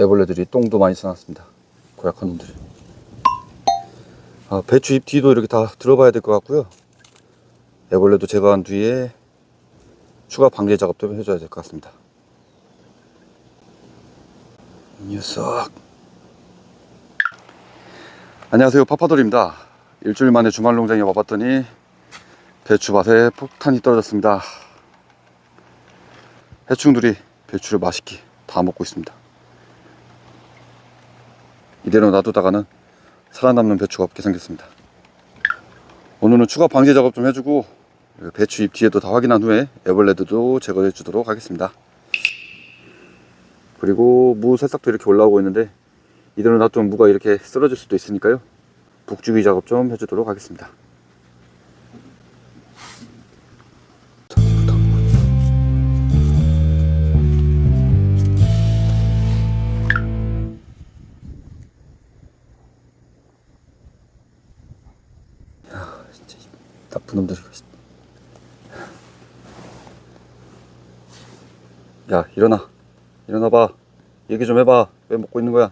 애벌레들이 똥도 많이 싸놨습니다. 고약한 놈들이. 아, 배추 잎 뒤도 이렇게 다 들어봐야 될 것 같고요. 애벌레도 제거한 뒤에 추가 방제 작업도 해줘야 될 것 같습니다. 이 녀석. 안녕하세요. 파파돌입니다. 일주일 만에 주말 농장에 와봤더니 배추밭에 폭탄이 떨어졌습니다. 해충들이 배추를 맛있게 다 먹고 있습니다. 이대로 놔두다가는 살아남는 배추가 없게 생겼습니다. 오늘은 추가 방제 작업 좀 해주고 배추 잎 뒤에도 다 확인한 후에 애벌레들도 제거해 주도록 하겠습니다. 그리고 무 새싹도 이렇게 올라오고 있는데 이대로 놔두면 무가 이렇게 쓰러질 수도 있으니까요. 북주기 작업 좀 해주도록 하겠습니다. 야 일어나. 일어나봐. 얘기 좀 해봐. 왜 먹고 있는 거야?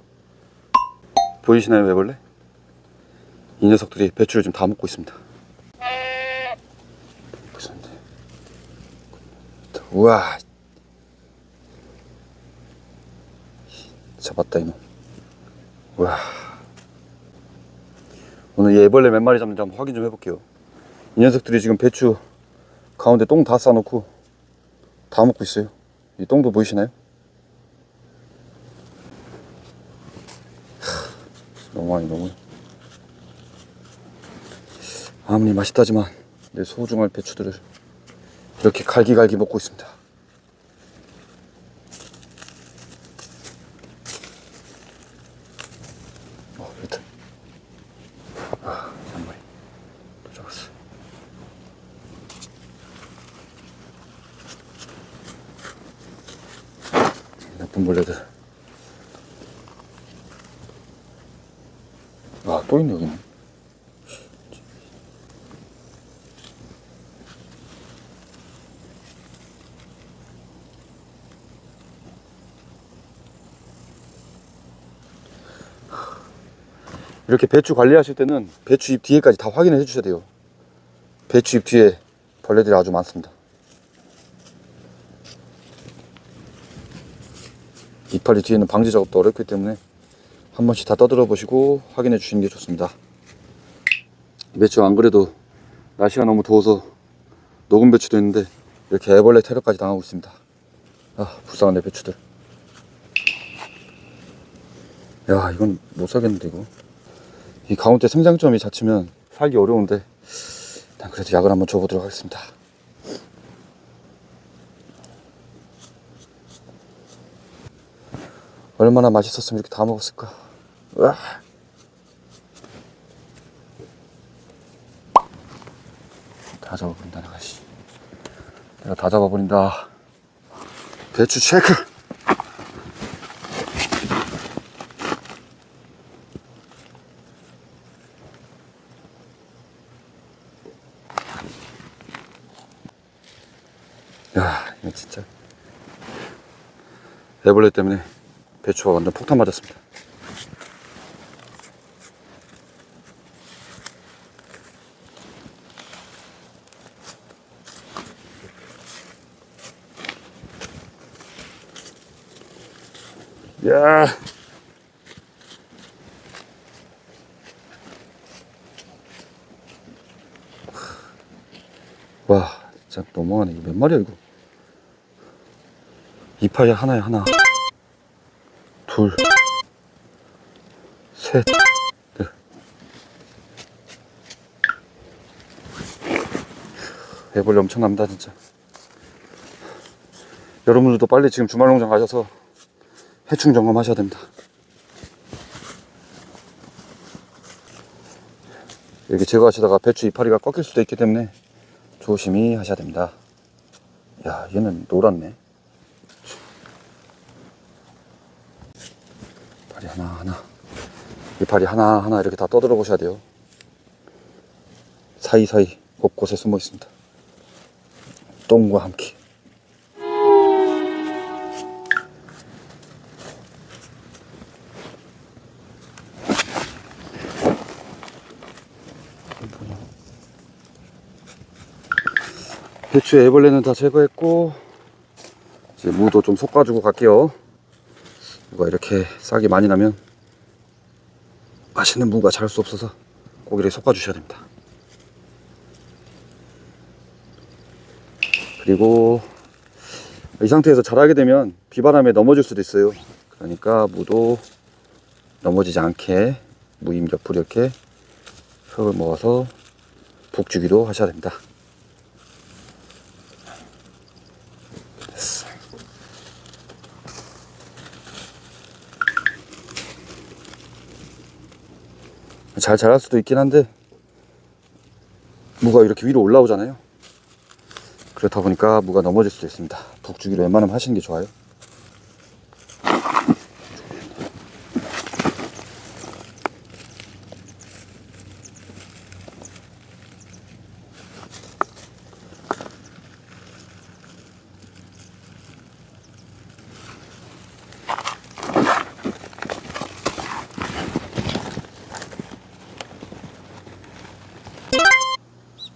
보이시나요 왜벌레? 이 녀석들이 배추를 지금 다 먹고 있습니다. 우와. 잡았다 이놈. 우와. 오늘 이 애벌레 몇 마리 잡는지 한번 확인 좀 해볼게요. 이 녀석들이 지금 배추 가운데 똥 다 싸놓고 다 먹고 있어요 이 똥도 보이시나요? 하, 너무 많이 너무 아무리 맛있다지만 내 소중한 배추들을 이렇게 갈기갈기 먹고 있습니다 어, 여기 아, 한 마리 또 잡았어 나쁜 벌레들. 아, 또 있네, 여기는. 이렇게 배추 관리하실 때는 배추 잎 뒤에까지 다 확인해 주셔야 돼요. 배추 잎 뒤에 벌레들이 아주 많습니다. 이파리 뒤에는 방지 작업도 어렵기 때문에 한 번씩 다 떠들어 보시고 확인해 주시는 게 좋습니다. 배추 안 그래도 날씨가 너무 더워서 녹은 배추도 있는데 이렇게 애벌레 테러까지 당하고 있습니다. 아 불쌍한 내 배추들. 야 이건 못 사겠는데 이거. 이 가운데 생장점이 잦으면 살기 어려운데 일단 그래도 약을 한번 줘보도록 하겠습니다. 얼마나 맛있었으면 이렇게 다 먹었을까. 으아. 다 잡아버린다, 내가, 씨. 내가 다 잡아버린다. 배추 체크! 야, 이거 진짜. 애벌레 때문에 배추가 완전 폭탄 맞았습니다. 야. 와, 진짜 너무하네. 이거 몇 마리야, 이거? 이파리 하나에 하나. 둘, 셋, 넷. 애벌레 엄청납니다, 진짜. 여러분들도 빨리 지금 주말 농장 가셔서 해충 점검하셔야 됩니다. 이렇게 제거하시다가 배추 이파리가 꺾일 수도 있기 때문에 조심히 하셔야 됩니다. 야, 얘는 노랗네. 이파리 하나하나. 이파리 하나하나 이렇게 다 떠들어 보셔야 돼요. 사이사이 곳곳에 숨어 있습니다. 똥과 함께. 배추 애벌레는 다 제거했고 이제 무도 좀 솎아주고 갈게요. 무가 이렇게 싹이 많이 나면 맛있는 무가 자랄 수 없어서 고기를 솎아 주셔야 됩니다. 그리고 이 상태에서 자라게 되면 비바람에 넘어질 수도 있어요. 그러니까 무도 넘어지지 않게 무임 옆으로 이렇게 흙을 모아서 북주기도 하셔야 됩니다 잘 자랄 수도 있긴 한데 무가 이렇게 위로 올라오잖아요. 그렇다 보니까 무가 넘어질 수도 있습니다. 북주기로 웬만하면 하시는 게 좋아요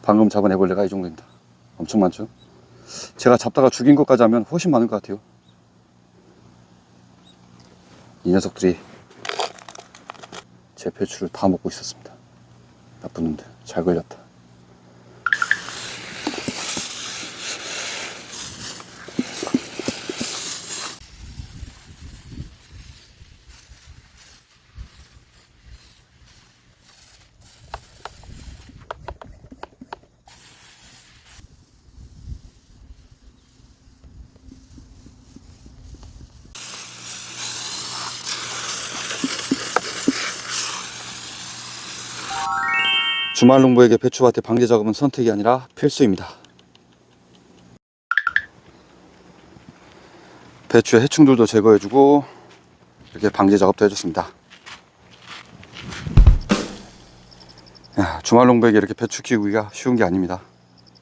방금 잡은 애벌레가 이 정도입니다. 엄청 많죠? 제가 잡다가 죽인 것까지 하면 훨씬 많을 것 같아요. 이 녀석들이 제 배추를 다 먹고 있었습니다. 나쁜 놈들. 잘 걸렸다. 주말 농부에게 배추밭의 방제 작업은 선택이 아니라 필수입니다. 배추의 해충들도 제거해주고 이렇게 방제 작업도 해줬습니다. 야, 주말 농부에게 이렇게 배추 키우기가 쉬운 게 아닙니다.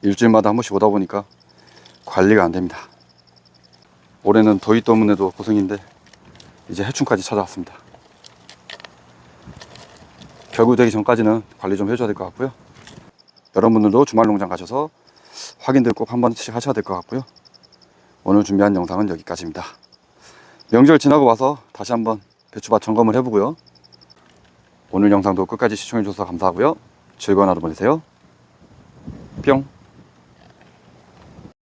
일주일마다 한 번씩 오다 보니까 관리가 안 됩니다. 올해는 더위 때문에도 고생인데 이제 해충까지 찾아왔습니다. 결구 되기 전까지는 관리 좀 해줘야 될 것 같고요. 여러분들도 주말 농장 가셔서 확인들 꼭 한 번씩 하셔야 될 것 같고요. 오늘 준비한 영상은 여기까지입니다. 명절 지나고 와서 다시 한번 배추밭 점검을 해보고요. 오늘 영상도 끝까지 시청해주셔서 감사하고요. 즐거운 하루 보내세요. 뿅.